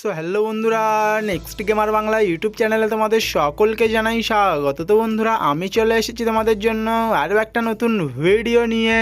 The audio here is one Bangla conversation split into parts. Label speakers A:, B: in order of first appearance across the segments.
A: সো হ্যালো বন্ধুরা নেক্সট গেমার বাংলা ইউটিউব চ্যানেলে তোমাদের সকলকে জানাই স্বাগত। তো বন্ধুরা, আমি চলে এসেছি তোমাদের জন্য আরও একটা নতুন ভিডিও নিয়ে।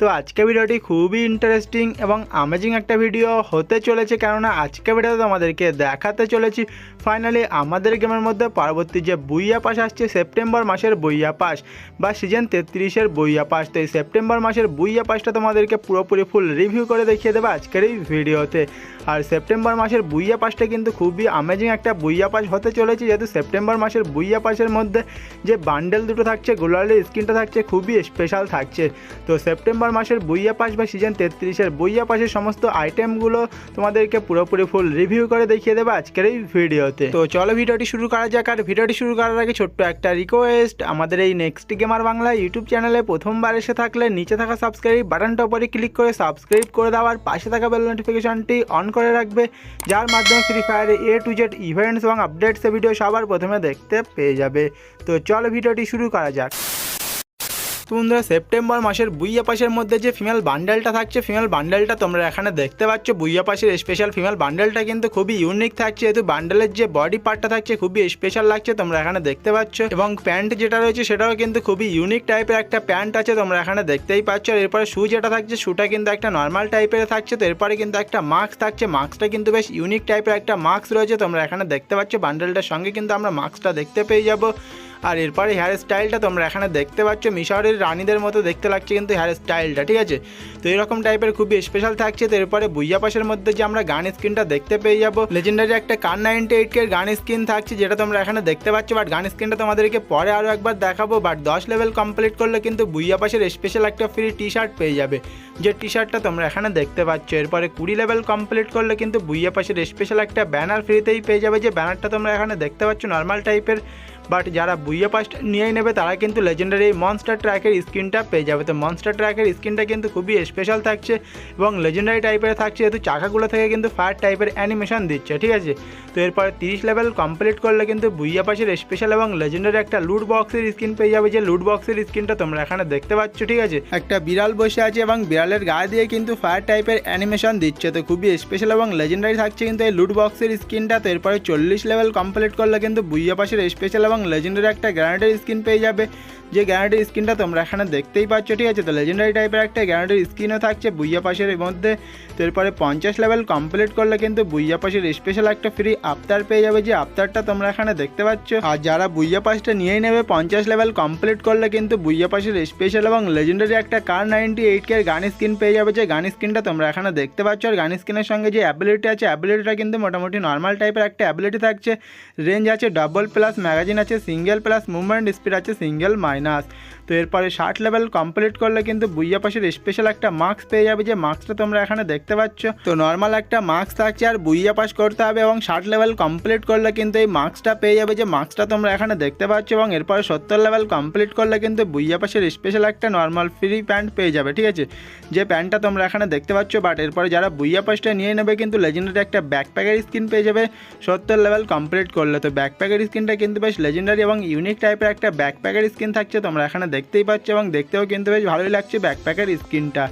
A: তো আজকে ভিডিওটি খুবই ইন্টারেস্টিং এবং আমেজিং একটা ভিডিও হতে চলেছে, কেননা আজকে ভিডিওতে তোমাদেরকে দেখাতে চলেছি। ফাইনালি আমাদের গেমের মধ্যে পরবর্তী যে বইয়া পাস আসছে সেপ্টেম্বর মাসের বইয়া পাস বা সিজন তেত্রিশের বইয়া পাস তো এই সেপ্টেম্বর মাসের বইয়া পাসটা তোমাদেরকে পুরোপুরি ফুল রিভিউ করে দেখিয়ে দেবো আজকের এই ভিডিওতে আর সেপ্টেম্বর মাসের বুইয়া পাসটা কিন্তু খুবই আমেজিং একটা বুইয়া পাস হতে চলেছে, যেহেতু সেপ্টেম্বর মাসের বুইয়া পাসের মধ্যে যে বান্ডেল দুটো থাকছে গোলালের স্কিনটা থাকছে, খুবই স্পেশাল থাকছে। তো সেপ্টেম্বর মাসের বুইয়া পাস বা সিজন তেত্রিশের বুইয়া পাসের সমস্ত আইটেমগুলো তোমাদেরকে পুরোপুরি ফুল রিভিউ করে দেখিয়ে দেবে আজকের এই ভিডিওতে তো। চলো ভিডিওটি শুরু করা যাক, আর ভিডিওটি শুরু করার আগে ছোট্ট একটা রিকোয়েস্ট আমাদের এই নেক্সট গেমার বাংলা ইউটিউব চ্যানেলে প্রথমবার এসে থাকলে নিচে থাকা সাবস্ক্রাইব বাটনটা উপরে ক্লিক করে সাবস্ক্রাইব করে দেওয়ার পাশে থাকা বেল নোটিফিকেশনটি অন করে রাখবে, যার মাধ্যমে ফ্রি ফায়ারে এ টু জেড ইভেন্টস এবং আপডেটসের ভিডিও সবার প্রথমে দেখতে পেয়ে যাবে। তো চলো ভিডিওটি শুরু করা যাক। তো বন্ধুরা, সেপ্টেম্বর মাসের বুইয়া পাশের মধ্যে যে ফিমেল বান্ডেলটা থাকছে ফিমেল বান্ডেলটা তোমরা এখানে দেখতে পাচ্ছ। বুইয়া পাশের স্পেশাল ফিমেল বান্ডেলটা কিন্তু খুবই ইউনিক থাকছে। যেহেতু বান্ডেলের যে বডি পার্টটা থাকছে, খুবই স্পেশাল লাগছে, তোমরা এখানে দেখতে পাচ্ছ। এবং প্যান্ট যেটা রয়েছে, সেটাও কিন্তু খুবই ইউনিক টাইপের একটা প্যান্ট আছে, তোমরা এখানে দেখতেই পাচ্ছ। আর এরপরে শু যেটা থাকছে শুটা কিন্তু একটা নর্মাল টাইপের থাকছে। তো এরপরে কিন্তু একটা মাস্ক থাকছে। মাস্কটা কিন্তু বেশ ইউনিক টাইপের একটা মাস্ক রয়েছে, তোমরা এখানে দেখতে পাচ্ছ। বান্ডেলটার সঙ্গে কিন্তু আমরা মাস্কটা দেখতে পেয়ে যাব। আর এরপরে হেয়ার স্টাইলটা তোমরা এখানে দেখতে পাচ্ছ। মিশরের রানীদের মতো দেখতে লাগছে কিন্তু হেয়ার স্টাইলটা ঠিক আছে? তো এরকম টাইপের খুবই স্পেশাল থাকছে। তো এরপরে বুইয়া পাশের মধ্যে যে আমরা গান স্ক্রিনটা দেখতে পেয়ে যাব। লেজেন্ডারি একটা কান নাইনটি এইট এর গান স্ক্রিন থাকছে, যেটা তোমরা এখানে দেখতে পাচ্ছ। বাট গান স্ক্রিনটা তোমাদেরকে পরে আরও একবার দেখাবো। বাট দশ লেভেল কমপ্লিট করলে কিন্তু বুইয়া পাশের স্পেশাল একটা ফ্রি টি শার্ট পেয়ে যাবে। যে টি শার্টটা তোমরা এখানে দেখতে পাচ্ছ। এরপরে কুড়ি লেভেল কমপ্লিট করলে কিন্তু বুইয়া পাশের স্পেশাল একটা ব্যানার ফ্রিতেই পেয়ে যাবে। যে ব্যানারটা তোমরা এখানে দেখতে পাচ্ছ নর্মাল টাইপের বাট যারা বুইয়া পাস নিয়েই নেবে, তারা কিন্তু লেজেন্ডারি এই মনস্টার ট্র্যাকের স্ক্রিনটা পেয়ে যাবে। তো মনস্টার ট্র্যাকের স্ক্রিনটা কিন্তু খুবই স্পেশাল থাকছে এবং লেজেন্ডারি টাইপের থাকছে, যেহেতু চাকাগুলো থেকে কিন্তু ফায়ার টাইপের অ্যানিমেশন দিচ্ছে, ঠিক আছে? তো এরপরে তিরিশ লেভেল কমপ্লিট করলে কিন্তু বুইয়া পাশের স্পেশাল এবং লেজেন্ডারি একটা লুট বক্সের স্কিন পেয়ে যাবে। যে লুট বক্সের স্কিনটা তোমরা এখানে দেখতে পাচ্ছ, ঠিক আছে? একটা বিড়াল বসে আছে এবং বিড়ালের গায়ে দিয়ে কিন্তু ফায়ার টাইপের অ্যানিমেশন দিচ্ছে। তো খুবই স্পেশাল এবং লেজেন্ডারি থাকছে কিন্তু এই লুট বক্সের স্ক্রিনটা তো এরপরে চল্লিশ লেভেল কমপ্লিট করলে কিন্তু বুইয়া পাশের স্পেশাল এবং লেজেন্ডারি একটা গ্রানেডের স্কিন পেয়ে যাবে। যে গ্যারান্টির স্কিনটা তোমরা এখানে দেখতেই পাচ্ছ, ঠিক আছে? তো লেজেন্ডারি টাইপের একটা গ্যারান্টির স্কিনও থাকছে বুইয়া পাশের মধ্যে। তো এরপরে পঞ্চাশ লেভেল কমপ্লিট করলে কিন্তু বুইয়া পাশের স্পেশাল একটা ফ্রি আফতার পেয়ে যাবে, যে আফতারটা তোমরা এখানে দেখতে পাচ্ছ। আর যারা বুইয়া পাসটা নিয়েই নেবে, পঞ্চাশ লেভেল কমপ্লিট করলে কিন্তু বুইয়া পাশের স্পেশাল এবং লেজেন্ডারি একটা কার নাইনটি এইট কে গান স্কিন পেয়ে যাবে, যে গান স্ক্রিনটা তোমরা এখানে দেখতে পাচ্ছ। আর গান স্কিনের সঙ্গে যে অ্যাবিলিটি আছে অ্যাবিলিটিটা কিন্তু মোটামুটি নর্মাল টাইপের একটা অ্যাবিলিটি থাকছে। রেঞ্জ আছে ডাবল প্লাস ম্যাগাজিন আছে সিঙ্গেল প্লাস মুভমেন্ট স্পিড আছে সিঙ্গেল minus তো এরপরে ষাট লেভেল কমপ্লিট করলে কিন্তু বুইয়া পাশের স্পেশাল একটা মার্কস পেয়ে যাবে। যে মার্কসটা তোমরা এখানে দেখতে পাচ্ছ। তো নর্মাল একটা মার্কস থাকছে আর বুইয়া পাস করতে হবে এবং ষাট লেভেল কমপ্লিট করলে কিন্তু এই মার্কসটা পেয়ে যাবে। যে মার্কসটা তোমরা এখানে দেখতে পাচ্ছ এবং এরপরে সত্তর লেভেল কমপ্লিট করলে কিন্তু বুইয়া পাশের স্পেশাল একটা নর্মাল ফ্রি প্যান্ট পেয়ে যাবে, ঠিক আছে? যে প্যান্টটা তোমরা এখানে দেখতে পাচ্ছ বাট এরপরে যারা বুইয়া পাসটা নিয়ে নেবে কিন্তু লেজেন্ডারি একটা ব্যাকপ্যাকের স্কিন পেয়ে যাবে সত্তর লেভেল কমপ্লিট করলে। তো ব্যাকপ্যাকের স্কিনটা কিন্তু বেশ লেজেন্ডারি এবং ইউনিক টাইপের একটা ব্যাকপ্যাকের স্কিন থাকছে। তোমরা এখানে দেখতেই পাচ্ছ এবং দেখতেও কিন্তু বেশ ভালোই লাগছে ব্যাকপ্যাকের স্কিনটা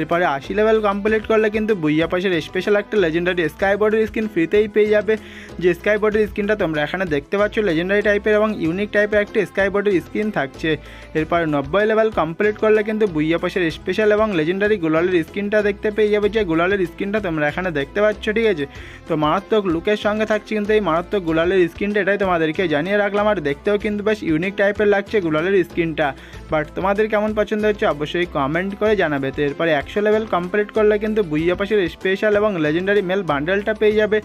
A: এরপরে আশি লেভেল কমপ্লিট করলে কিন্তু বুইয়া পাশের স্পেশাল একটা লেজেন্ডারি স্কাই বডির স্কিন ফ্রিতেই পেয়ে যাবে। যে স্কাই বডির স্কিনটা তোমরা এখানে দেখতে পাচ্ছ লেজেন্ডারি টাইপের এবং ইউনিক টাইপের একটা স্কাই বডির স্কিন থাকছে। এরপরে নব্বই লেভেল কমপ্লিট করলে কিন্তু বুইয়া পাশের স্পেশাল এবং লেজেন্ডারি গোলালের স্কিনটা দেখতে পেয়ে যাবে। যে গোলালের স্কিনটা তোমরা এখানে দেখতে পাচ্ছ, ঠিক আছে? তো মারাত্মক লুকের সঙ্গে থাকছে কিন্তু এই মারাত্মক গোলালের স্কিনটা এটাই তোমাদেরকে জানিয়ে রাখলাম। আর দেখতেও কিন্তু বেশ ইউনিক টাইপের লাগছে গোলালের স্কিনটা বাট তোমাদের কেমন পছন্দ হচ্ছে অবশ্যই কমেন্ট করে জানাবে। তো এরপরে একশো লেভেল কমপ্লিট করলে কিন্তু বুইয়া পাশের স্পেশাল এবং লেজেন্ডারি মেল বান্ডেলটা পেয়ে যাবে।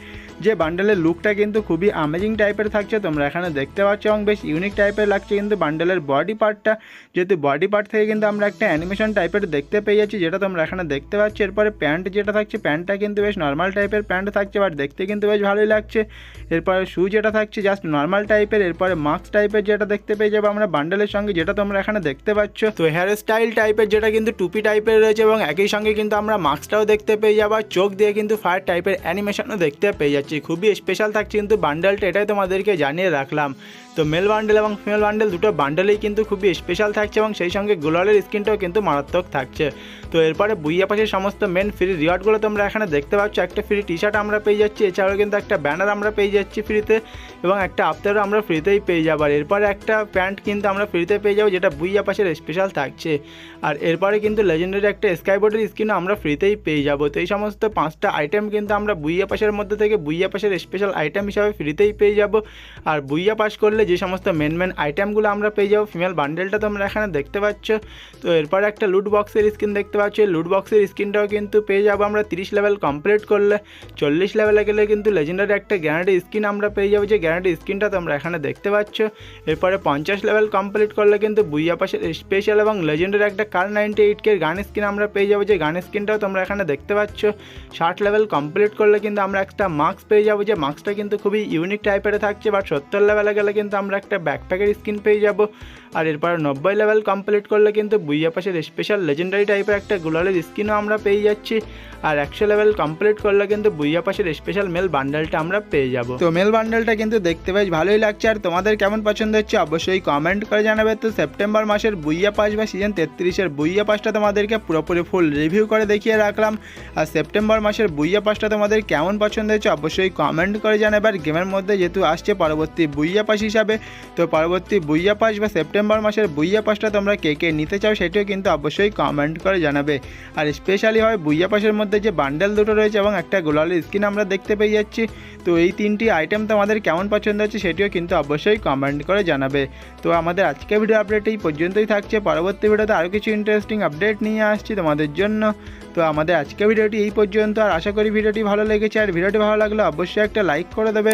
A: যে বান্ডেলের লুকটা কিন্তু খুবই আমেজিং টাইপের থাকছে, তোমরা এখানে দেখতে পাচ্ছ এবং বেশ ইউনিক টাইপের লাগছে কিন্তু বান্ডেলের বডি পার্টটা যেহেতু বডি পার্ট থেকে কিন্তু আমরা একটা অ্যানিমেশন টাইপের দেখতে পেয়ে যাচ্ছি, যেটা তোমরা এখানে দেখতে পাচ্ছ। এরপরে প্যান্ট যেটা থাকছে প্যান্টটা কিন্তু বেশ নর্মাল টাইপের প্যান্ট থাকছে বাট দেখতে কিন্তু বেশ ভালোই লাগছে। এরপরে শু যেটা থাকছে জাস্ট নর্মাল টাইপের এরপরে মাস্ক টাইপের যেটা দেখতে পেয়ে যাব আমরা বান্ডেলের সঙ্গে, যেটা তোমরা এখানে দেখতে পাচ্ছ। তো হেয়ার স্টাইল টাইপের যেটা কিন্তু টুপি টাইপের রয়েছে এবং একই সঙ্গে কিন্তু আমরা মাস্কটাও দেখতে পেয়ে যাব চোখ দিয়ে কিন্তু ফায়ার টাইপের অ্যানিমেশনও দেখতে পেয়ে যাচ্ছি। খুবই স্পেশাল থাকছে কিন্তু বান্ডেলটা এটাই তোমাদেরকে জানিয়ে রাখলাম। তো মেল বান্ডেল এবং ফিমেল বান্ডেল দুটো বান্ডেলেই কিন্তু খুবই স্পেশাল থাকছে এবং সেই সঙ্গে গ্লোয়ালের স্ক্রিনটাও কিন্তু মারাত্মক থাকছে। তো এরপরে বুইয়া পাশের সমস্ত মেন ফ্রি রিওয়ার্ডগুলো তোমরা এখানে দেখতে পাচ্ছ। একটা ফ্রি টি শার্ট আমরা পেয়ে যাচ্ছি, এছাড়াও কিন্তু একটা ব্যানার আমরা পেয়ে যাচ্ছি ফ্রিতে এবং একটা আফতারও আমরা ফ্রিতেই পেয়ে যাব। আর এরপরে একটা প্যান্ট কিন্তু আমরা ফ্রিতে পেয়ে যাব, যেটা বুইয়া পাশের স্পেশাল থাকছে। আর এরপরে কিন্তু লেজেন্ডারি একটা স্কাইবোর্ডের স্কিনও আমরা ফ্রিতেই পেয়ে যাব। তো এই সমস্ত পাঁচটা আইটেম কিন্তু আমরা বুইয়া পাশের মধ্যে থেকে বুইয়া পাশের স্পেশাল আইটেম হিসাবে ফ্রিতেই পেয়ে যাব। আর বুইয়া পাস করলে যে সমস্ত মেন মেন আইটেমগুলো আমরা পেয়ে যাব ফিমেল বান্ডেলটা তোমরা এখানে দেখতে পাচ্ছ। তো এরপরে একটা লুট বক্সের স্কিন দেখতে পাচ্ছ এই লুট বক্সের স্কিনটাও কিন্তু পেয়ে যাব আমরা। তিরিশ লেভেল কমপ্লিট করলে, চল্লিশ লেভেলে গেলে কিন্তু লেজেন্ডারি একটা গ্যারান্টি স্কিন আমরা পেয়ে যাব। যে গ্যারান্টি স্কিনটা তোমরা এখানে দেখতে পাচ্ছ, এরপরে পঞ্চাশ লেভেল কমপ্লিট করলে কিন্তু বুইয়া পাশের স্পেশাল এবং লেজেন্ডারি একটা কার নাইনটি এইট কে গান স্কিন আমরা পেয়ে যাব। যে গান স্কিনটাও তোমরা এখানে দেখতে পাচ্ছ, ষাট লেভেল কমপ্লিট করলে কিন্তু আমরা একটা মাস্ক পেয়ে যাব। যে মাস্কটা কিন্তু খুবই ইউনিক টাইপের থাকছে বাট সত্তর লেভেলে গেলে কিন্তু আমরা একটা ব্যাকপ্যাকের স্কিন পেয়ে যাব। আর এরপর নব্বই লেভেল কমপ্লিট করলে কিন্তু বুইয়া পাশের স্পেশাল লেজেন্ডারি টাইপের একটা গুলালের স্কিনও আমরা পেয়ে যাচ্ছি। আর একশো লেভেল কমপ্লিট করলে কিন্তু বুইয়া পাশের স্পেশাল মেল বান্ডেলটা আমরা পেয়ে যাব। তো মেল বান্ডেলটা কিন্তু দেখতে বেশ ভালোই লাগছে। আর তোমাদের কেমন পছন্দ হচ্ছে অবশ্যই কমেন্ট করে জানাবে। তো সেপ্টেম্বর মাসের বুইয়া পাস বা সিজন তেত্রিশের বুইয়া পাসটা তোমাদেরকে পুরোপুরি ফুল রিভিউ করে দেখিয়ে রাখলাম। আর সেপ্টেম্বর মাসের বুইয়া পাসটা তোমাদের কেমন পছন্দ হচ্ছে অবশ্যই কমেন্ট করে জানাবে। আর গেমের মধ্যে যেহেতু আসছে পরবর্তী বুইয়া পাস হিসাবে, তো পরবর্তী বুইয়া পাস বা সেপ্টেম্বর মাসের বুইয়া পাসটা তোমরা কে কে নিতে চাও সেটিও কিন্তু অবশ্যই কমেন্ট করে জানাবে। আর স্পেশালি হয় বুইয়া পাসের মধ্যে যে বান্ডেল দুটো রয়েছে এবং একটা গোলালের স্কিন আমরা দেখতে পেয়ে যাচ্ছি। তো এই তিনটি আইটেম তোমাদের কেমন পছন্দ হচ্ছে সেটিও কিন্তু অবশ্যই কমেন্ট করে জানাবে। তো আমাদের আজকের ভিডিও আপডেট এই পর্যন্তই থাকছে। পরবর্তী ভিডিওতে আরও কিছু ইন্টারেস্টিং আপডেট নিয়ে আসছি তোমাদের জন্য। তো আমাদের আজকের ভিডিওটি এই পর্যন্ত। আর আশা করি ভিডিওটি ভালো লেগেছে। আর ভিডিওটি ভালো লাগলে অবশ্যই একটা লাইক করে দেবে।